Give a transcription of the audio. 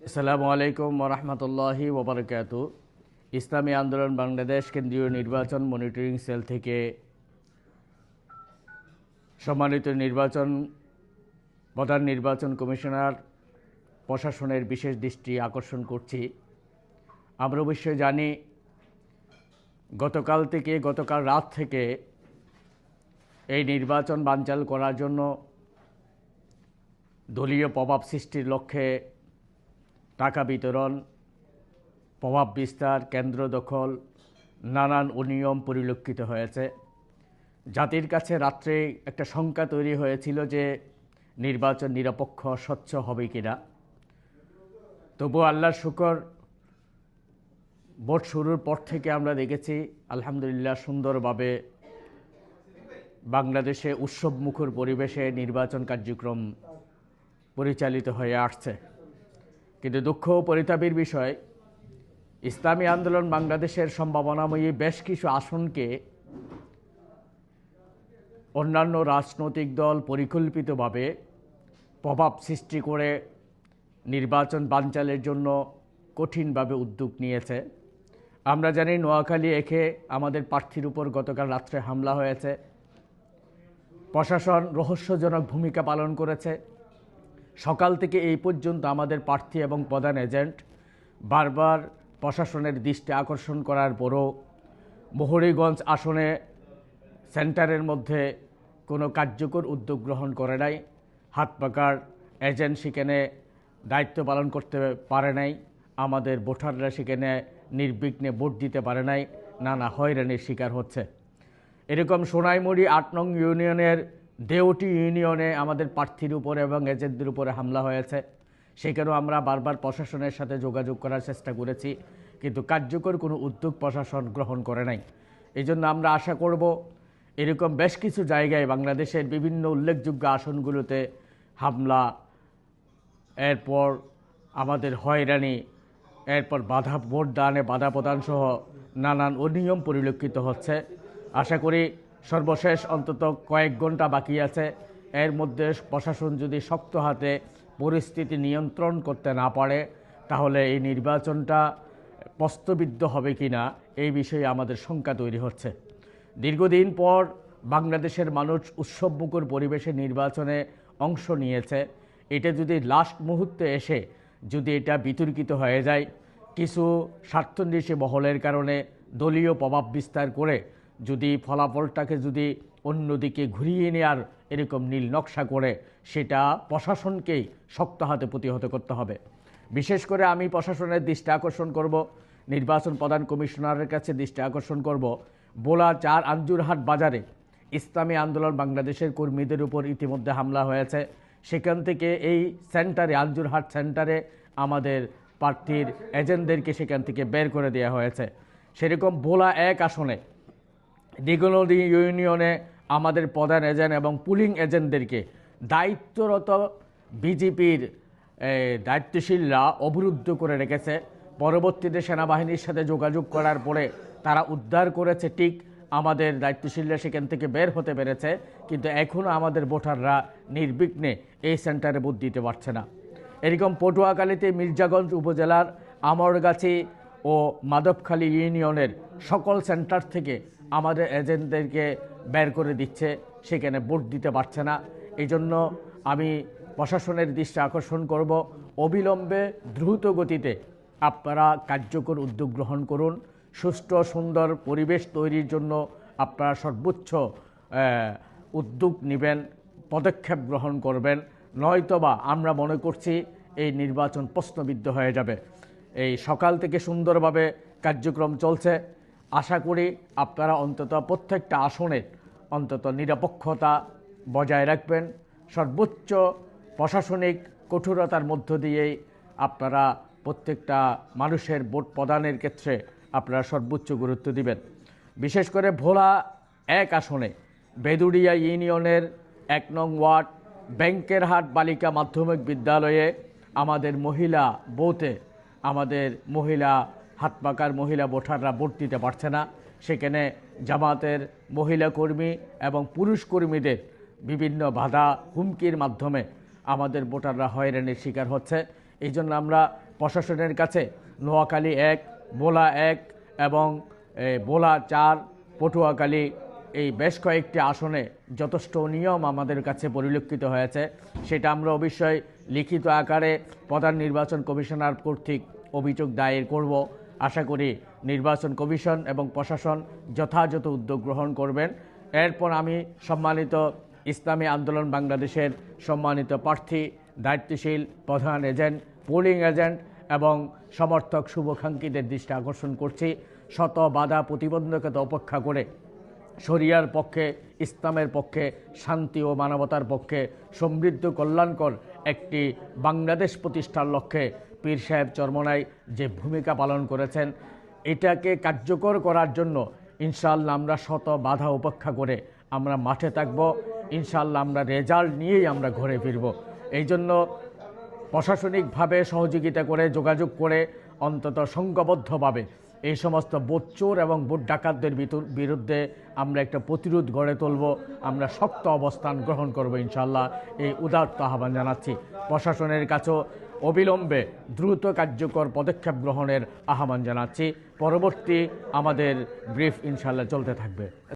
আসসালামু আলাইকুম রহমতুল্লাহি ওবরকাত ইসলামী আন্দোলন বাংলাদেশ কেন্দ্রীয় নির্বাচন মনিটরিং সেল থেকে সম্মানিত নির্বাচন, প্রধান নির্বাচন কমিশনার, প্রশাসনের বিশেষ দৃষ্টি আকর্ষণ করছি। আমরা অবশ্যই জানি, গতকাল থেকে, গতকাল রাত থেকে এই নির্বাচন বানচাল করার জন্য দলীয় প্রভাব সৃষ্টির লক্ষ্যে টাকা বিতরণ, প্রভাব বিস্তার, কেন্দ্র দখল, নানান অনিয়ম পরিলক্ষিত হয়েছে। জাতির কাছে রাত্রে একটা শঙ্কা তৈরি হয়েছিল যে নির্বাচন নিরপেক্ষ, স্বচ্ছ হবে কিনা। তবু আল্লাহর শুকর, ভোট শুরুর পর থেকে আমরা দেখেছি, আলহামদুলিল্লাহ সুন্দরভাবে বাংলাদেশে উৎসবমুখর পরিবেশে নির্বাচন কার্যক্রম পরিচালিত হয়ে আসছে। কিন্তু দুঃখ পরিতাপের বিষয়, ইসলামী আন্দোলন বাংলাদেশের সম্ভাবনাময়ী বেশ কিছু আসনকে অন্যান্য রাজনৈতিক দল পরিকল্পিতভাবে প্রভাব সৃষ্টি করে নির্বাচন বানচালের জন্য কঠিনভাবে উদ্যোগ নিয়েছে। আমরা জানি নোয়াখালী এখে আমাদের প্রার্থীর উপর গতকাল রাত্রে হামলা হয়েছে। প্রশাসন রহস্যজনক ভূমিকা পালন করেছে। সকাল থেকে এই পর্যন্ত আমাদের প্রার্থী এবং প্রধান এজেন্ট বারবার প্রশাসনের দৃষ্টি আকর্ষণ করার পরও মোহরিগঞ্জ আসনে সেন্টারের মধ্যে কোনো কার্যকর উদ্যোগ গ্রহণ করে নাই। হাত পাকার এজেন্ট সেখানে দায়িত্ব পালন করতে পারে নাই। আমাদের ভোটাররা সেখানে নির্বিঘ্নে ভোট দিতে পারে নাই। নানা হয়রানির শিকার হচ্ছে। এরকম সোনাইমুড়ি আট নং ইউনিয়নের দেওটি ইউনিয়নে আমাদের প্রার্থীর উপরে এবং এজেন্টদের উপরে হামলা হয়েছে। সেখানেও আমরা বারবার প্রশাসনের সাথে যোগাযোগ করার চেষ্টা করেছি, কিন্তু কার্যকর কোনো উদ্যোগ প্রশাসন গ্রহণ করে নাই। এই জন্য আমরা আশা করব এরকম বেশ কিছু জায়গায় বাংলাদেশের বিভিন্ন উল্লেখযোগ্য আসনগুলোতে হামলা, এরপর আমাদের হয়রানি, এরপর বাধা ভোট দানে বাধা প্রদান সহ নানান অনিয়ম পরিলক্ষিত হচ্ছে। আশা করি সর্বশেষ অন্তত কয়েক ঘণ্টা বাকি আছে। এর মধ্যে প্রশাসন যদি শক্ত হাতে পরিস্থিতি নিয়ন্ত্রণ করতে না পারে, তাহলে এই নির্বাচনটা প্রস্তবিদ্ধ হবে কি না এই বিষয়ে আমাদের শঙ্কা তৈরি হচ্ছে। দীর্ঘদিন পর বাংলাদেশের মানুষ উৎসবমুখর পরিবেশে নির্বাচনে অংশ নিয়েছে। এটা যদি লাস্ট মুহূর্তে এসে যদি এটা বিতর্কিত হয়ে যায়, কিছু স্বার্থন্বেষী মহলের কারণে দলীয় প্রভাব বিস্তার করে যদি ফলাফলটাকে যদি অন্যদিকে ঘুরিয়ে নেওয়ার এরকম নীল নকশা করে, সেটা প্রশাসনকেই শক্ত হাতে প্রতিহত করতে হবে। বিশেষ করে আমি প্রশাসনের দৃষ্টি আকর্ষণ করব, নির্বাচন প্রধান কমিশনারের কাছে দৃষ্টি আকর্ষণ করব। বোলা চার আঞ্জুরহাট বাজারে ইসলামী আন্দোলন বাংলাদেশের কর্মীদের উপর ইতিমধ্যে হামলা হয়েছে। সেখান থেকে এই সেন্টারে, আঞ্জুরহাট সেন্টারে আমাদের প্রার্থীর এজেন্টদেরকে সেখান থেকে বের করে দেওয়া হয়েছে। সেরকম বোলা এক আসনে দিগনদী ইউনিয়নে আমাদের প্রধান এজেন্ট এবং পুলিং এজেন্টদেরকে দায়িত্বরত বিজেপির দায়িত্বশীলরা অবরুদ্ধ করে রেখেছে। পরবর্তীতে সেনাবাহিনীর সাথে যোগাযোগ করার পরে তারা উদ্ধার করেছে। ঠিক আমাদের দায়িত্বশীলরা সেখান থেকে বের হতে পেরেছে, কিন্তু এখনও আমাদের ভোটাররা নির্বিঘ্নে এই সেন্টারে ভোট দিতে পারছে না। এরকম পটুয়াখালীতে মির্জাগঞ্জ উপজেলার আমরগাছি ও মাধবখালী ইউনিয়নের সকল সেন্টার থেকে আমাদের এজেন্টদেরকে বের করে দিচ্ছে, সেখানে ভোট দিতে পারছে না। এই জন্য আমি প্রশাসনের দৃষ্টি আকর্ষণ করব। অবিলম্বে দ্রুত গতিতে আপনারা কার্যকর উদ্যোগ গ্রহণ করুন। সুষ্ঠু, সুন্দর পরিবেশ তৈরির জন্য আপনারা সর্বোচ্চ উদ্যোগ নেবেন, পদক্ষেপ গ্রহণ করবেন। নয়তোবা আমরা মনে করছি এই নির্বাচন প্রশ্নবিদ্ধ হয়ে যাবে। এই সকাল থেকে সুন্দরভাবে কার্যক্রম চলছে। আশা করি আপনারা অন্তত প্রত্যেকটা আসনের অন্তত নিরপেক্ষতা বজায় রাখবেন। সর্বোচ্চ প্রশাসনিক কঠোরতার মধ্য দিয়েই আপনারা প্রত্যেকটা মানুষের ভোট প্রদানের ক্ষেত্রে আপনারা সর্বোচ্চ গুরুত্ব দিবেন। বিশেষ করে ভোলা এক আসনে বেদুড়িয়া ইউনিয়নের এক নং ওয়ার্ড ব্যাংকের হাট বালিকা মাধ্যমিক বিদ্যালয়ে আমাদের মহিলা বউতে আমাদের মহিলা হাত পাকার মহিলা ভোটাররা ভোট দিতে পারছে না। সেখানে জামাতের মহিলা কর্মী এবং পুরুষ কর্মীদের বিভিন্ন বাধা, হুমকির মাধ্যমে আমাদের ভোটাররা হয়রানির শিকার হচ্ছে। এই জন্য আমরা প্রশাসনের কাছে নোয়াখালী এক বোলা এক এবং বোলা চার, পটুয়াখালী এই বেশ কয়েকটি আসনে যথেষ্ট নিয়ম আমাদের কাছে পরিলক্ষিত হয়েছে। সেটা আমরা অবশ্যই লিখিত আকারে প্রধান নির্বাচন কমিশনার কর্তৃক অভিযোগ দায়ের করব। আশা করি নির্বাচন কমিশন এবং প্রশাসন যথাযথ উদ্যোগ গ্রহণ করবেন। এরপর আমি সম্মানিত ইসলামী আন্দোলন বাংলাদেশের সম্মানিত প্রার্থী, দায়িত্বশীল প্রধান এজেন্ট, পোলিং এজেন্ট এবং সমর্থক শুভাকাঙ্ক্ষীদের দৃষ্টি আকর্ষণ করছি। শত বাধা প্রতিবন্ধকতা উপেক্ষা করে শরিয়ার পক্ষে, ইসলামের পক্ষে, শান্তি ও মানবতার পক্ষে সমৃদ্ধ কল্যাণকর একটি বাংলাদেশ প্রতিষ্ঠার লক্ষ্যে পীর সাহেব চরমনাই যে ভূমিকা পালন করেছেন, এটাকে কার্যকর করার জন্য ইনশাআল্লাহ আমরা শত বাধা উপেক্ষা করে আমরা মাঠে থাকব। ইনশাআল্লাহ আমরা রেজাল্ট নিয়েই আমরা ঘরে ফিরব। এই জন্য প্রশাসনিকভাবে সহযোগিতা করে, যোগাযোগ করে, অন্তত সংঘবদ্ধভাবে এই সমস্ত বোচ্চোর এবং বোট ডাকাতদের বিরুদ্ধে আমরা একটা প্রতিরোধ গড়ে তুলব। আমরা শক্ত অবস্থান গ্রহণ করব ইনশাল্লাহ এই উদাত্ত আহ্বান জানাচ্ছি প্রশাসনের কাছেও। অবিলম্বে দ্রুত কার্যকর পদক্ষেপ গ্রহণের আহ্বান জানাচ্ছি। পরবর্তী আমাদের ব্রিফ ইনশাল্লাহ চলতে থাকবে।